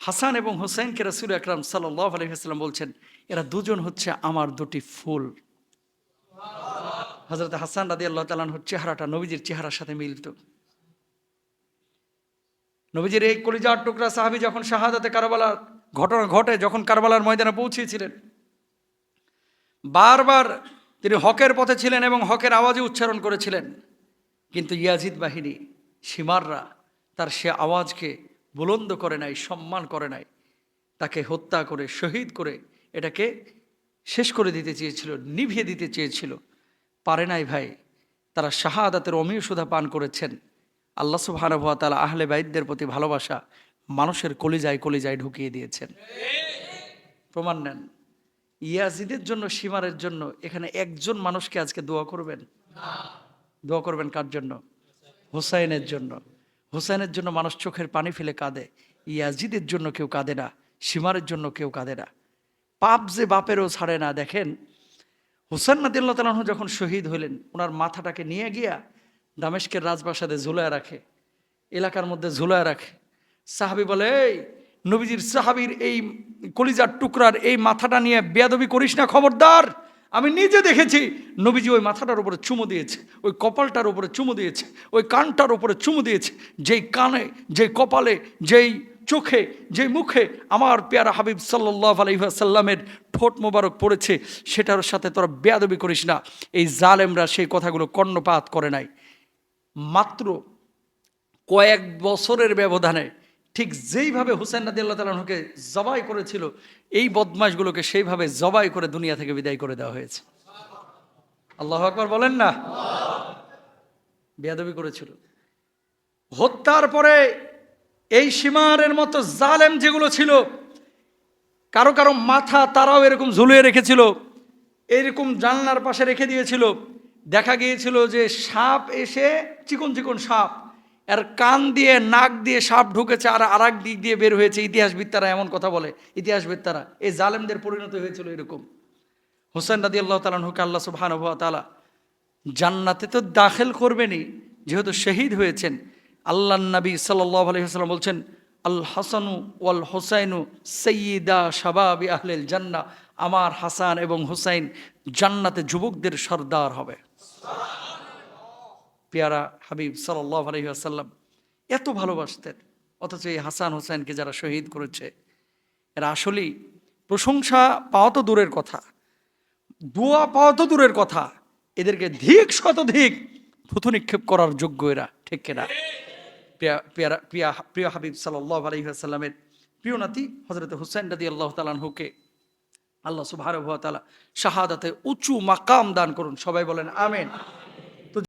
হাসান এবং হোসেনকে রসুল আকরাম সাল্লাহ আলহিহাস্লাম বলছেন, এরা দুজন হচ্ছে আমার দুটি ফুল। হজরত হাসান রাদি আল্লাহ তালানহর চেহারাটা নবীজির চেহারার সাথে মিলত। নবীজির এই কলিজার টুকরা সাহাবি যখন শাহাদাতে কারবালার ঘটনা ঘটে, যখন কারবালার ময়দানে পৌঁছেছিলেন বারবার তিনি হকের পথে ছিলেন এবং হকের আওয়াজে উচ্চারণ করেছিলেন। কিন্তু ইয়াজিদ বাহিনী, সীমাররা, তার সে আওয়াজকে বুলন্দ করে নাই, সম্মান করে নাই। তাকে হত্যা করে, শহীদ করে এটাকে শেষ করে দিতে চেয়েছিল, নিভিয়ে দিতে চেয়েছিল। পারে নাই ভাই, তারা শাহাদাতের অমীয় সুধা পান করেছেন। আল্লাহ সুবহানাহু তালা আহলে বাইদদের প্রতি ভালোবাসা মানুষের কলিজায় কলিজায় ঢুকিয়ে দিয়েছেন। প্রমাণ নেন, ইয়াজিদের জন্য, সীমারের জন্য এখানে একজন মানুষকে আজকে দোয়া করবেন? দোয়া করবেন কার জন্য? হুসাইনের জন্য। হুসাইনের জন্য মানুষ চোখের পানি ফেলে কাঁদে। ইয়াজিদের জন্য কেউ কাঁদে না সীমারের জন্য কেউ কাঁদে না। পাপ যে বাপেরও ছাড়ে না, দেখেন। হুসেন নাদিল্লা তালাহ যখন শহীদ হলেন ওনার মাথাটাকে নিয়ে গিয়া দামেশকের রাজপ্রাসাদে ঝুলায় রাখে, এলাকার মধ্যে ঝুলায় রাখে। সাহাবি বলে, এই নবীজির সাহাবির এই কলিজার টুকরার এই মাথাটা নিয়ে বেয়াদবি করিস না, খবরদার! আমি নিজে দেখেছি, নবীজি ওই মাথাটার উপরে চুমু দিয়েছে, ওই কপালটার উপরে চুমু দিয়েছে, ওই কানটার উপরে চুমু দিয়েছে, যেই কানে, যেই কপালে, যেই চোখে যে মুখে আমার পেয়ারা হাবিব সাল্লাহ আলহিহাসাল্লামের ঠোঁট মোবারক পড়েছে, সেটার সাথে তোরা বেয়াদবি করিস না। এই জালেমরা সেই কথাগুলো কর্ণপাত করে নাই। মাত্র কয়েক বছরের ব্যবধানে ঠিক যেইভাবে হুসেন নাদি আল্লাহ তালাহকে জবাই করেছিল, এই বদমাশগুলোকে সেইভাবে জবাই করে দুনিয়া থেকে বিদায় করে দেওয়া হয়েছে। আল্লাহ আকবর বলেন না? বেয়াদবি করেছিল। হত্যার পরে এই সীমারের মতো জালেম যেগুলো ছিল, কারও কারও মাথা তারাও এরকম ঝুলিয়ে রেখেছিল, এরকম জানলার পাশে রেখে দিয়েছিল। দেখা গিয়েছিল যে সাপ এসে, চিকন চিকন সাপ আর কান দিয়ে, নাক দিয়ে সাপ ঢুকেছে আর আর এক দিক দিয়ে বের হয়েছে। ইতিহাসবিদ্যারা এমন কথা বলে। ইতিহাসবিদ্যারা এই জালেমদের পরিণত হয়েছিল এরকম। হোসেন রাদি আল্লাহ তালাহুকে আল্লাহ সুবহান তালা জান্নাতে তো দাখিল করবেনই, যেহেতু শহীদ হয়েছেন। আল্লাহ নবী সাল্লাহ আলহিহাস্লাম বলছেন, আল হাসানু ওয়াল হোসাইনু সৈয়দা শাবাবি আহলেল জান্না আমার হাসান এবং হুসাইন জান্নাতে যুবকদের সর্দার হবে। পেয়ারা হাবিব সাল্লাহ আলহিহাসাল্লাম এত ভালোবাসতেন। অথচ এই হাসান হোসেনকে যারা শহীদ করেছে, এরা আসলেই প্রশংসা পাওয়া তো দূরের কথা, দোয়া পাওয়া তো দূরের কথা, এদেরকে ধিক শতধিক থুথু নিক্ষেপ করার যোগ্য এরা, ঠিক কেনা? প্রিয়া প্রিয়া, প্রিয় হাবিব সাল্লাহ আলহিহাসাল্লামের প্রিয় নাতি হজরত হুসেন রাদি আল্লাহ তালানহুকে আল্লাহ সুবাহ তালা শাহাদাতে উঁচু মাকাম দান করুন। সবাই বলেন, আমেন।